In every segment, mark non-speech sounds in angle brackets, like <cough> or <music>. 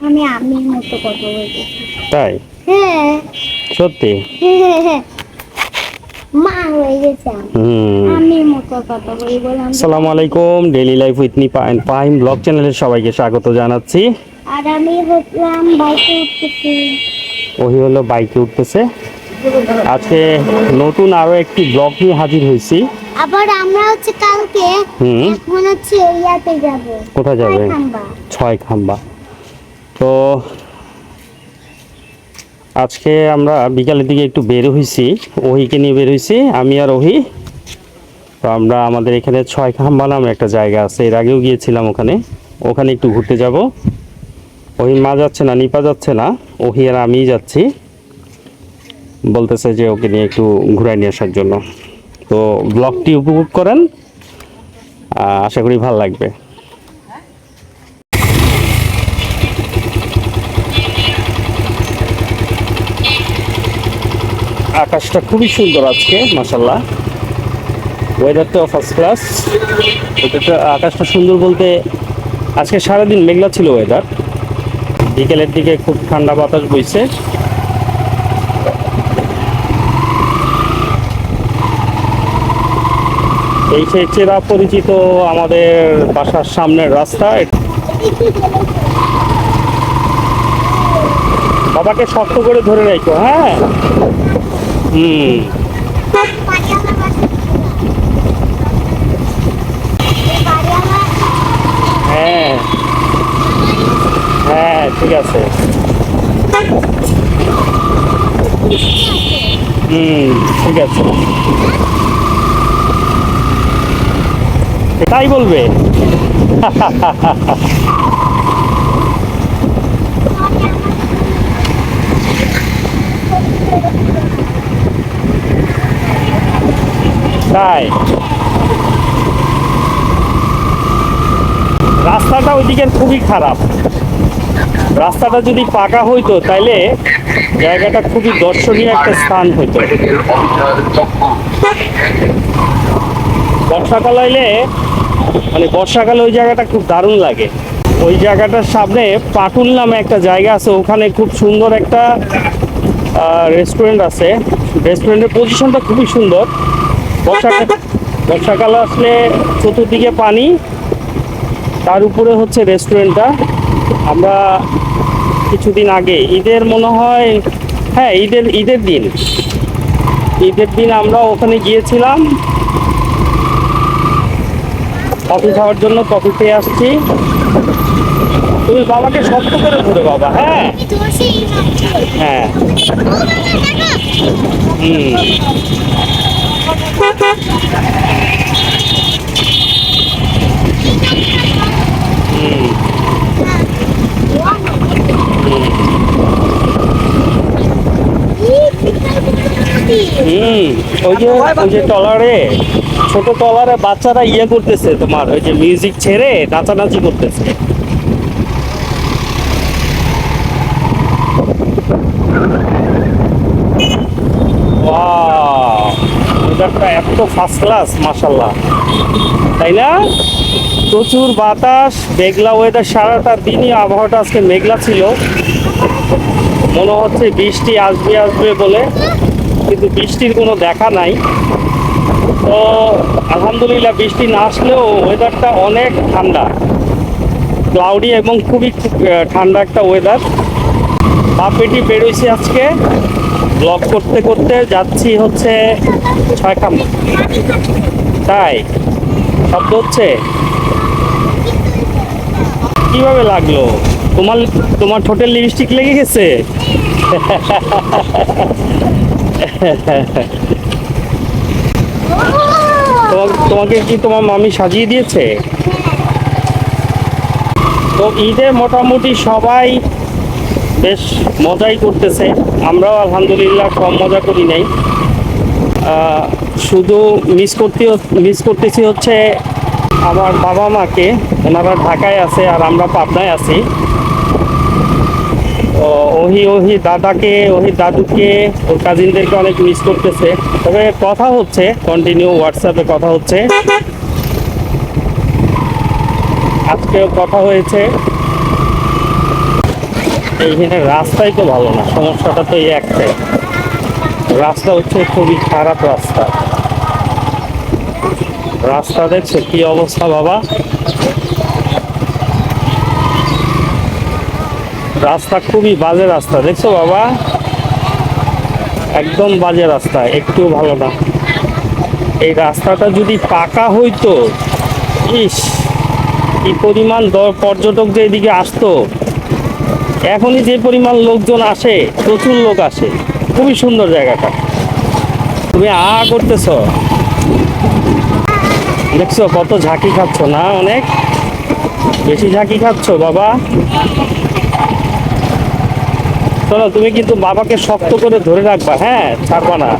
আমি আমির মতো কথা বলতেছি তাই? হ্যাঁ। সত্যি। <laughs> মা হয়ে গেছে আমি। মতো কথা বলি বললাম আসসালামু আলাইকুম daily life with Paim blog সবাইকে স্বাগত জানাচ্ছি। আর আমি হচ্ছিলাম বাইকে উঠতেছি। ওহি হলো বাইকে উঠতেছে। আজকে নতুন আরও একটি ব্লগ নিয়ে হাজির হয়েছি। আবার আমরা হচ্ছে কালকে হুম। এখন হচ্ছে ইয়াতে যাব। কোথায় যাবে? ছয় খাম্বা। তো আজকে আমরা বিকালের দিকে একটু বের হয়েছি ওহিকে নিয়ে বের হয়েছি আমি আর ওহি। তো আমরা আমাদের এখানে ছয় খাম্বা নামে একটা জায়গা আছে, এর আগেও গিয়েছিলাম ওখানে ওখানে একটু ঘুরতে যাব। ওহি মা যাচ্ছে না, নিপা যাচ্ছে না, ওহি আর আমিই যাচ্ছি। বলতেছে যে ওকে নিয়ে একটু ঘুরাই নিয়ে আসার জন্য। তো ব্লগটি উপভোগ করেন আশা করি ভালো লাগবে। আকাশটা খুবই সুন্দর আজকে মাসাল্লাহ ওয়েদারটাও ফার্স্ট ক্লাস ওয়েদারটা আকাশটা সুন্দর বলতে আজকে সারাদিন মেঘলা ছিল ওয়েদার বিকেলের দিকে খুব ঠান্ডা বাতাস বইছে। এই সেই চেরা পরিচিত আমাদের বাসার সামনের রাস্তা। বাবাকে শক্ত করে ধরে রাখো হ্যাঁ? হুম। হ্যাঁ হ্যাঁ ঠিক আছে। হুম ঠিক আছে। তাই বলবে? <laughs> তাই রাস্তাটা ওইদিকে খুবই খারাপ। রাস্তাটা যদি পাকা হইতো, তাইলে জায়গাটা খুবই দর্শনীয় একটা স্থান হইতো। বর্ষাকাল হইলে মানে বর্ষাকালে ওই জায়গাটা খুব দারুণ লাগে। ওই জায়গাটার সামনে পাটুল নামে একটা জায়গা আছে, ওখানে খুব সুন্দর একটা রেস্টুরেন্ট আছে। রেস্টুরেন্টের পজিশনটা খুবই সুন্দর। বর্ষাকাল বর্ষাকাল আসলে চতুর্দিকে পানি, তার উপরে হচ্ছে রেস্টুরেন্টটা আমরা কিছুদিন আগে, ঈদের মনে হয় হ্যাঁ ঈদের ঈদের দিন। ঈদের দিন আমরা ওখানে গিয়েছিলাম। কফি খাওয়ার জন্য কফি খেয়ে আসছি। তুমি বাবাকে শক্ত করে ধরে বাবা হ্যাঁ। হ্যাঁ। হুম হুম ওই যে ওই যে টলারে ছোট টলারে বাচ্চারা ইয়ে করতেছে তোমার ওই যে মিউজিক ছেড়ে নাচানাচি করতেছে! ওয়েদারটা এত ফার্স্ট ক্লাস মাসাল্লাহ তাই না? প্রচুর বাতাস মেঘলা ওয়েদার সারাটা দিনই আবহাওয়াটা আজকে মেঘলা ছিল। মনে হচ্ছে বৃষ্টি আসবে আসবে বলে। কিন্তু বৃষ্টির কোনো দেখা নাই। তো আলহামদুলিল্লাহ বৃষ্টি না আসলেও ওয়েদারটা অনেক ঠান্ডা। ক্লাউডি এবং খুবই ঠান্ডা একটা ওয়েদার বাপেটি বেরোইছি আজকে। ব্লগ করতে করতে যাচ্ছি হচ্ছে ছয় খাম তাই, শব্দ হচ্ছে। কীভাবে লাগল? তোমার তোমার ঠোঁটের লিপস্টিক লেগে গেছে? <laughs> তোমাকে কি তোমার মামি সাজিয়ে দিয়েছে? তো ঈদে মোটামুটি সবাই বেশ মজাই করতেছে। আমরাও আলহামদুলিল্লাহ কম মজা করি নাই। শুধু মিস করতে মিস করতেছি হচ্ছে আমার বাবা মাকে ওনারা ঢাকায় আছে আর আমরা পাবনায় আছি। ওহি ওহি দাদাকে, ওহি দাদুকে, ওর কাজিনদেরকে অনেক মিস করতেছে। তবে কথা হচ্ছে কন্টিনিউ হোয়াটসঅ্যাপে কথা হচ্ছে। আজকেও কথা হয়েছে। এইখানে রাস্তাই তো ভালো না, সমস্যাটা তো এই একটাই। রাস্তা হচ্ছে খুবই খারাপ রাস্তা। রাস্তা দেখছ কি অবস্থা বাবা? রাস্তা খুবই বাজে রাস্তা, দেখছ বাবা? একদম বাজে রাস্তা, একটু ভালো না। এই রাস্তাটা যদি পাকা হইতো, ইস, কি পরিমাণ পর্যটক যে এদিকে আসতো। এখনই যে পরিমাণ লোকজন আসে, প্রচুর লোক আসে, খুবই সুন্দর জায়গাটা। তুমি আ করতেছ? দেখছ কত ঝাঁকি খাচ্ছ না অনেক? বেশি ঝাঁকি খাচ্ছ বাবা? চলো তুমি কিন্তু বাবাকে শক্ত করে ধরে রাখবা হ্যাঁ? ছাড়বা না।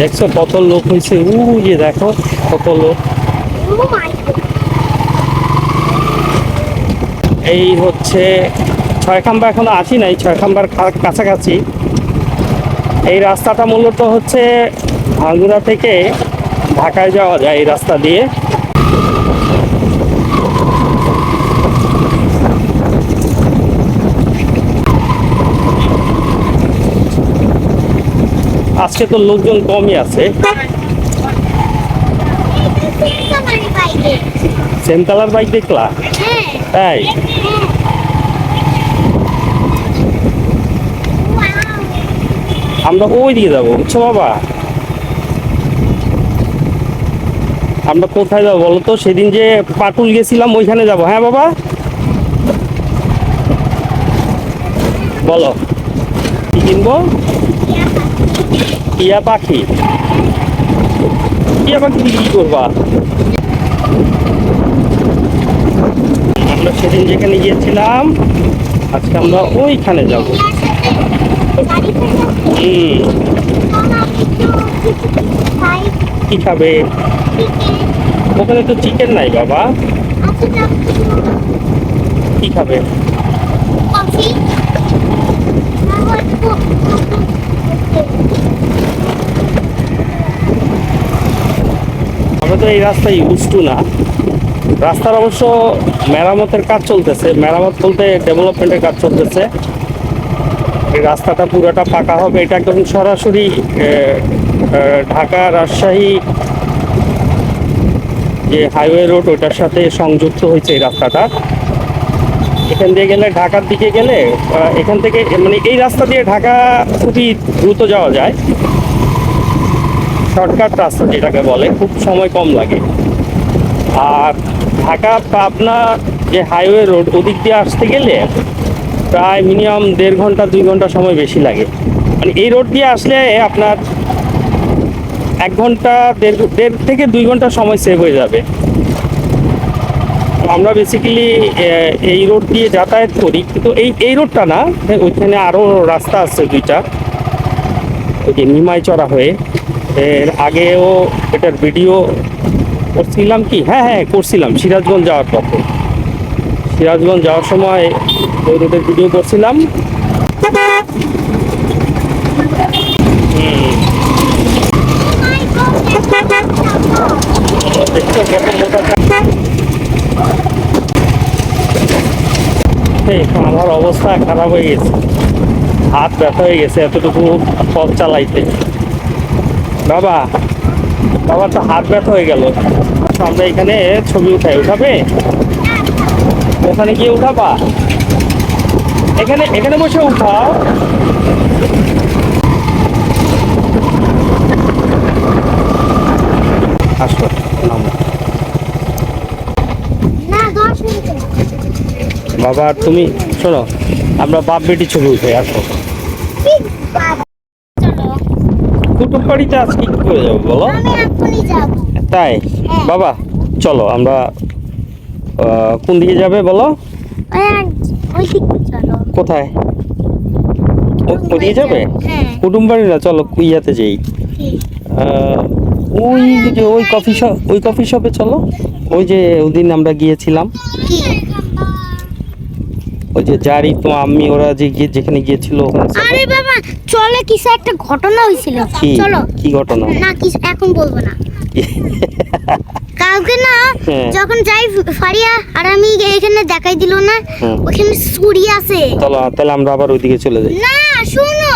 দেখছ কত লোক হয়েছে? উ যে দেখো কত লোক. এই হচ্ছে ছয় খাম্বা, এখনও আসি নাই, ছয় খাম্বার কাছাকাছি। এই রাস্তাটা মূলত হচ্ছে ভাঙ্গুরা থেকে ঢাকায় যাওয়া যায় এই রাস্তা দিয়ে। আজকে তো লোকজন কমই আছে। আমার বাইকে সেম কালার বাইক দেখলা? তাই হ্যাঁ আমরা ওই দিকে যাব বুঝছ বাবা? আমরা কোথায় যাব বলো তো? সেদিন যে পাটুল গেছিলাম ওইখানে যাব। হ্যাঁ বাবা? বলো। কি কিনবো? টিয়া পাখি? টিয়া পাখি কি করবা? আমরা সেদিন যেখানে গিয়েছিলাম, আজকে আমরা ওইখানে যাব। কি খাবে? ওখানে তো চিকেন নাই বাবা। কি খাবে কফি না হয়তো আমরা তো এই রাস্তায় উষ্টু না। রাস্তার অবশ্য মেরামতের কাজ চলতেছে। মেরামত বলতে ডেভেলপমেন্টের কাজ চলতেছে। রাস্তাটা পুরোটা পাকা হবে, এটা একদম সরাসরি ঢাকা রাজশাহী যে হাইওয়ে রোড ওটার সাথে সংযুক্ত হয়েছে এই রাস্তাটা। এখান দিয়ে গেলে ঢাকার দিকে গেলে এখান থেকে মানে এই রাস্তা দিয়ে ঢাকা খুবই দ্রুত যাওয়া যায়। শর্টকাট রাস্তা যেটাকে বলে, খুব সময় কম লাগে। আর ঢাকা পাবনা যে হাইওয়ে রোড, ওদিক দিয়ে আসতে গেলে প্রায় মিনিমাম দেড় ঘণ্টা, দুই ঘণ্টা সময় বেশি লাগে। মানে এই রোড দিয়ে আসলে আপনার এক ঘণ্টা, দেড় দেড় থেকে দুই ঘণ্টা সময় সেভ হয়ে যাবে। আমরা বেসিক্যালি এই রোড দিয়ে যাতায়াত করি। কিন্তু এই এই রোডটা না, ওইখানে আরও রাস্তা আছে দুইটা। ওই যে নিমাই চড়া হয়ে। এর আগেও এটার ভিডিও করছিলাম কি? হ্যাঁ হ্যাঁ করছিলাম, সিরাজগঞ্জ যাওয়ার পথে। সিরাজগঞ্জ যাওয়ার সময় ওই রোডের ভিডিও করছিলাম আমার অবস্থা খারাপ হয়ে গেছে। হাত ব্যথা হয়ে গেছে এতটুকু পথ চালাইতে। বাবা বাবার তো হাত ব্যথা হয়ে গেল। আচ্ছা, আমরা এখানে ছবি উঠাই উঠাবে? ওখানে গিয়ে উঠাবা। এখানে এখানে বসে উঠাও। আসো বাবা তুমি শোনো আমরা বাপ বেটি ছবি উঠে আসো চলো কুটুম বাড়িতে আজকে কি করে যাব বলো? তাই? হ্যাঁ। বাবা চলো আমরা কোন দিকে যাবে বলো? কোথায়? ও- ওদিকে যাবে? হ্যাঁ। কুটুম বাড়ি না চলো কুইয়াতে যাই। ওই যে ওই কফি শপ ওই কফি শপে চলো। ওই যে ওদিন আমরা গিয়েছিলাম। ওই যে জারি তো আমি ওরা যে গিয়ে যেখানে গিয়েছিল আরে বাবা চলে কিছু একটা ঘটনা হয়েছিল। চলো। কি ঘটনা? না কিছু এখন বলব না। কাউকে না হ্যাঁ। যখন যাই ফারিয়া আর আমি এখানে দেখাই দিল না। ওখানে ছুরি আছে। চলো তাহলে আমরা আবার ওইদিকে চলে যাই। না শোনো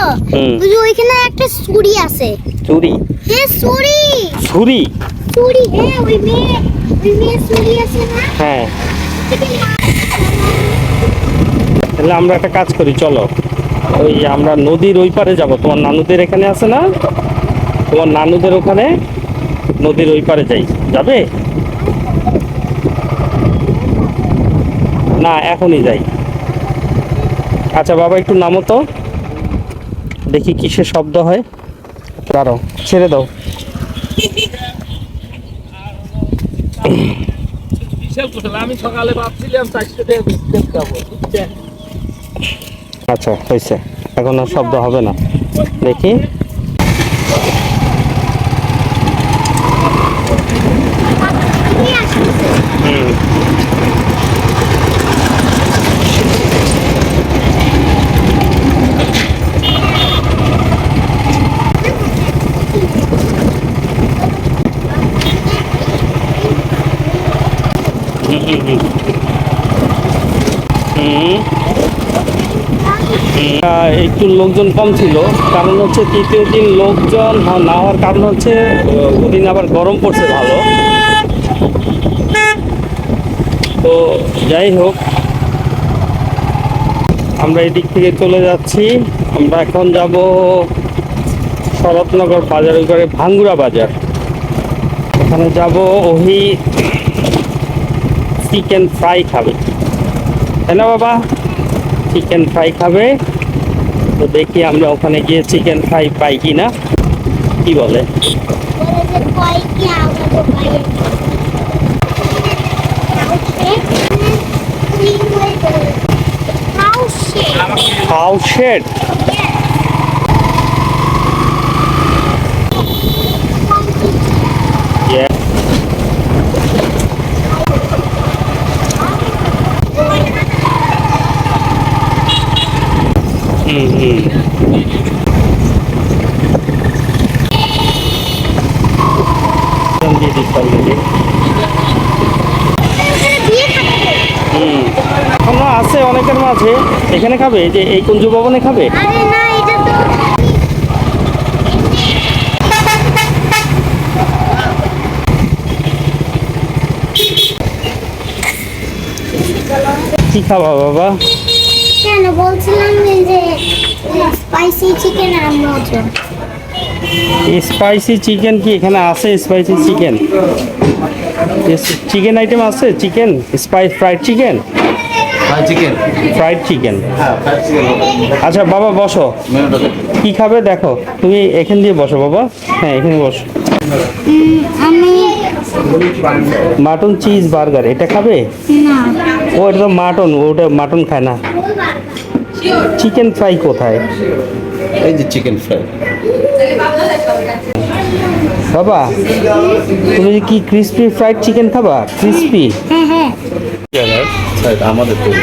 ওইখানে একটা ছুরি আছে। চুরি হ্যাঁ ছুরি ছুরি ছুরি হ্যাঁ ওই মেয়ে ওই মেয়ে ছুরি আছে না? হ্যাঁ। <laughs> তাহলে আমরা একটা কাজ করি, চলো। ওই আমরা নদীর ওই পারে যাব। তোমার নানুদের এখানে আছে না? তোমার নানুদের ওখানে নদীর ওই পারে যাই। যাবে? না, এখনই যাই। আচ্ছা বাবা একটু নামো তো। দেখি কিসের শব্দ হয়। দাঁড়াও ছেড়ে দাও। আমি সকালে ভাবছিলাম বিস্কুট বুঝছেন? আচ্ছা হয়েছে। এখন আর শব্দ হবে না। দেখি হুম হুম, হুম, হুম। হুম আহ, একটু লোকজন কম ছিল। কারণ হচ্ছে তৃতীয় দিন লোকজন না হওয়ার কারণ হচ্ছে ওদিন আবার গরম পড়ছে ভালো। তো যাই হোক, আমরা এদিক থেকে চলে যাচ্ছি। আমরা এখন যাব শরৎনগর বাজার, ওই করে ভাঙ্গুরা বাজার। ওখানে যাব ওহি চিকেন ফ্রাই খাবে। তাই না বাবা? চিকেন ফ্রাই খাবে। তো দেখি আমরা ওখানে গিয়ে চিকেন ফ্রাই পাই কি না কি বলে বলে যে কয় কি আমরা তো পাই হাউ শেড হুম হুম দিয়ে দিচ্ছি already। হুম এখনও আছে অনেকের মাঝে। এখানে খাবে? যে এই কুঞ্জ ভবনে খাবে? কি খাবা বাবা? কেন? বলছিলাম যে স্পাইসি চিকেন আর মজা স্পাইসি চিকেন কি এখানে আছে স্পাইসি চিকেন চিকেন আইটেম আছে? Chicken spice fried chicken chicken fried chicken হ্যাঁ আচ্ছা বাবা বসো। মেনুটা কি খাবে? দেখো। তুমি এখান দিয়ে বসো বাবা। হ্যাঁ এখানে বসো। আমি মাটন চিজ বার্গার এটা খাবে? ও এটা তো মাটন ওটা মাটন খায় না। চিকেন ফ্রাই কোথায়? এই যে চিকেন ফ্রাই। বাবা তুমি কি ক্রিসপি ফ্রাইড চিকেন খাবা? ক্রিসপি হ্যাঁ হ্যাঁ। এটা আমাদের তৈরি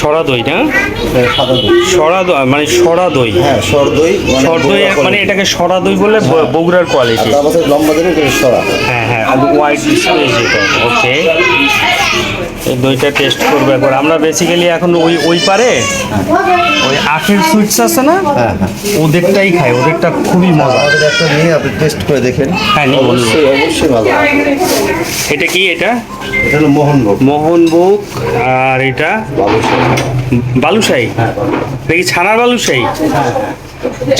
সরা দই না? সাদা দই। সরা দই মানে সরা দই। হ্যাঁ সর দই সর দই মানে এটাকে সরা দই বলে বগুড়ার কোয়ালিটি লম্বা এটা সরা। হ্যাঁ হ্যাঁ হোয়াইট যেটা ওকে এই দইটা টেস্ট করব একবার। আমরা বেসিক্যালি এখন ওই ওই পারে ওই আখের সুইটস আছে না? হ্যাঁ হ্যাঁ। ওদেরটাই খাই ওদেরটা খুবই মজা। আমাদের একটা নিয়ে আপনি টেস্ট করে দেখেন। হ্যাঁ, অবশ্যই অবশ্যই ভালো। এটা কি এটা? এটা হলো মোহনভোগ। মোহনভোগ। আর এটা? বালুশাহী। হ্যাঁ এটা কি ছানার বালুশাহী?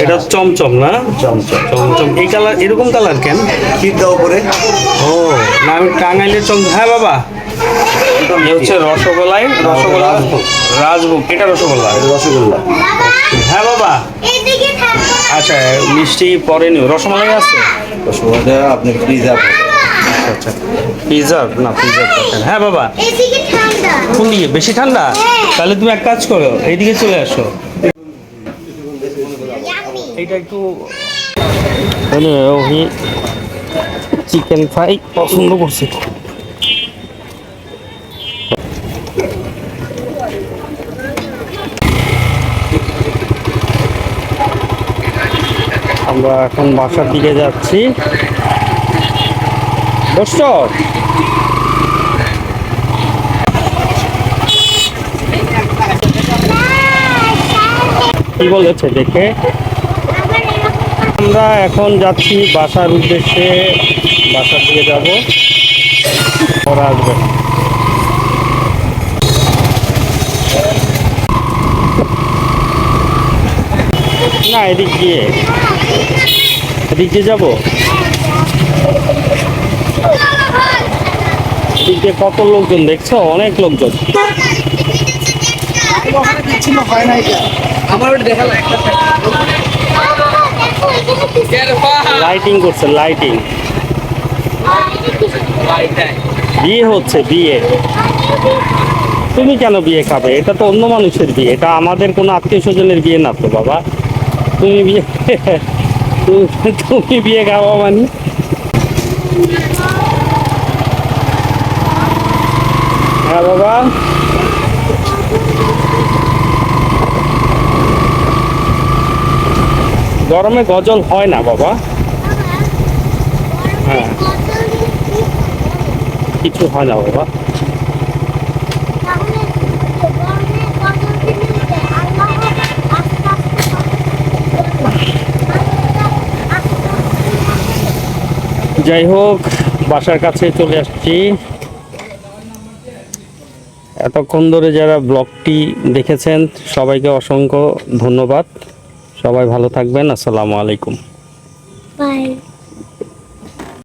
এটা চমচম না? চমচম। চমচম এই কালার এরকম কালার কেন? দাও করে ও না আমি টাঙ্গাইলের চম হ্যাঁ বাবা। এই হচ্ছে রসগোল্লায় রসগোল্লা রাজভোগ। এটা রসগোল্লা? রসগোল্লা। হ্যাঁ বাবা। আচ্ছা মিষ্টি পরে নিও। রসমালাই আছে? রসগোল্লাটা আপনি ফ্রিজে আচ্ছা পিৎজা না পিৎজা হ্যাঁ বাবা। কোন দিকে বেশি ঠান্ডা? তাহলে তুমি এক কাজ করো এইদিকে চলে আসো। এইটা একটু চিকেন ফ্রাই পছন্দ করছি। আমরা এখন বাসার দিকে যাচ্ছি। বসছো কি বলেছে দেখে? আমরা এখন যাচ্ছি বাসার উদ্দেশ্যে। বাসার দিকে যাব। ওরা আসবে। না। না এদিক দিয়ে। এদিক দিয়ে যাব? এদিক দিয়ে কত লোকজন দেখছ? অনেক লোকজন। আমার লাইটিং করছে লাইটিং বিয়ে হচ্ছে, বিয়ে। তুমি কেন বিয়ে খাবে? এটা তো অন্য মানুষের বিয়ে। এটা আমাদের কোনো আত্মীয় স্বজনের বিয়ে না তো, বাবা। তুমি বিয়ে তুমি- তুমি বিয়ে খাওয়া মানে হ্যাঁ বাবা। গরমে গজল হয় না, বাবা। হ্যাঁ। কিছু হয় না, বাবা। যাই হোক, বাসার কাছে চলে আসছি। এতক্ষণ ধরে যারা ব্লগটি দেখেছেন, সবাইকে অসংখ্য ধন্যবাদ। সবাই ভালো থাকবেন আসসালামু আলাইকুম। বাই